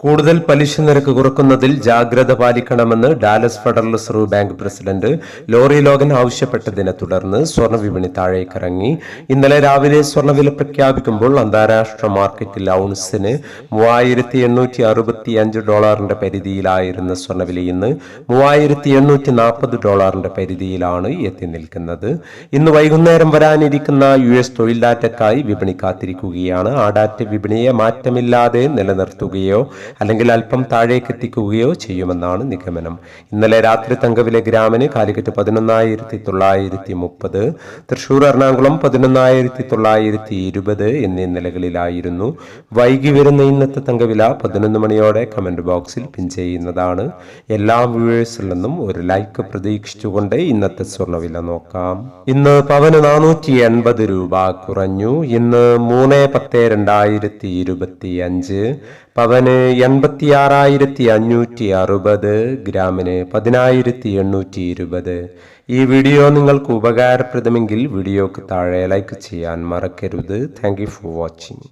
കൂടുതൽ പലിശ നിരക്ക് കുറക്കുന്നതിൽ ജാഗ്രത പാലിക്കണമെന്ന് Dallas Federal Reserve Bank president Lorie Logan ആവശ്യപ്പെട്ടതിനെ തുടർന്ന് സ്വർണ വിപണി താഴേക്കിറങ്ങി ഇന്നലെ രാവിലെ സ്വർണവില പ്രഖ്യാപിക്കുമ്പോൾ അന്താരാഷ്ട്ര മാർക്കറ്റിൽ ഔൺസിന് മൂവായിരത്തി എണ്ണൂറ്റി അറുപത്തി അഞ്ച് ഡോളറിന്റെ പരിധിയിലായിരുന്ന സ്വർണവില ഇന്ന് മൂവായിരത്തി എണ്ണൂറ്റി നാൽപ്പത് ഡോളറിന്റെ പരിധിയിലാണ് എത്തി നിൽക്കുന്നത്. ഇന്ന് വൈകുന്നേരം വരാനിരിക്കുന്ന യു എസ് തൊഴിൽ ഡാറ്റയ്ക്കായി വിപണി കാത്തിരിക്കുകയാണ്. ആ ഡാറ്റ വിപണിയെ മാറ്റമില്ലാതെ നിലനിർത്തുകയോ അല്ലെങ്കിൽ അല്പം താഴേക്ക് എത്തിക്കുകയോ ചെയ്യുമെന്നാണ് നിഗമനം. ഇന്നലെ രാത്രി തങ്കവിലെ ഗ്രാമിന് കാലിക്കറ്റ് പതിനൊന്നായിരത്തി തൊള്ളായിരത്തി മുപ്പത് തൃശൂർ എറണാകുളം പതിനൊന്നായിരത്തി തൊള്ളായിരത്തി ഇരുപത് എന്നീ നിലകളിലായിരുന്നു വൈകി വരുന്ന ഇന്നത്തെ തങ്കവില പതിനൊന്ന് മണിയോടെ കമന്റ് ബോക്സിൽ പിൻ ചെയ്യുന്നതാണ്. എല്ലാ വ്യൂവേഴ്സിൽ നിന്നും ഒരു ലൈക്ക് പ്രതീക്ഷിച്ചുകൊണ്ട് ഇന്നത്തെ സ്വർണവില നോക്കാം. ഇന്ന് പവന് നാനൂറ്റി എൺപത് രൂപ കുറഞ്ഞു. ഇന്ന് മൂന്ന് പത്ത് രണ്ടായിരത്തി ഇരുപത്തി അഞ്ച് പവന് എൺപത്തി ആറായിരത്തി അഞ്ഞൂറ്റി അറുപത് ഗ്രാമിന് പതിനായിരത്തി എണ്ണൂറ്റി ഇരുപത് ഈ വീഡിയോ നിങ്ങൾക്ക് ഉപകാരപ്രദമെങ്കിൽ വീഡിയോക്ക് താഴെ ലൈക്ക് ചെയ്യാൻ മറക്കരുത്. Thank for watching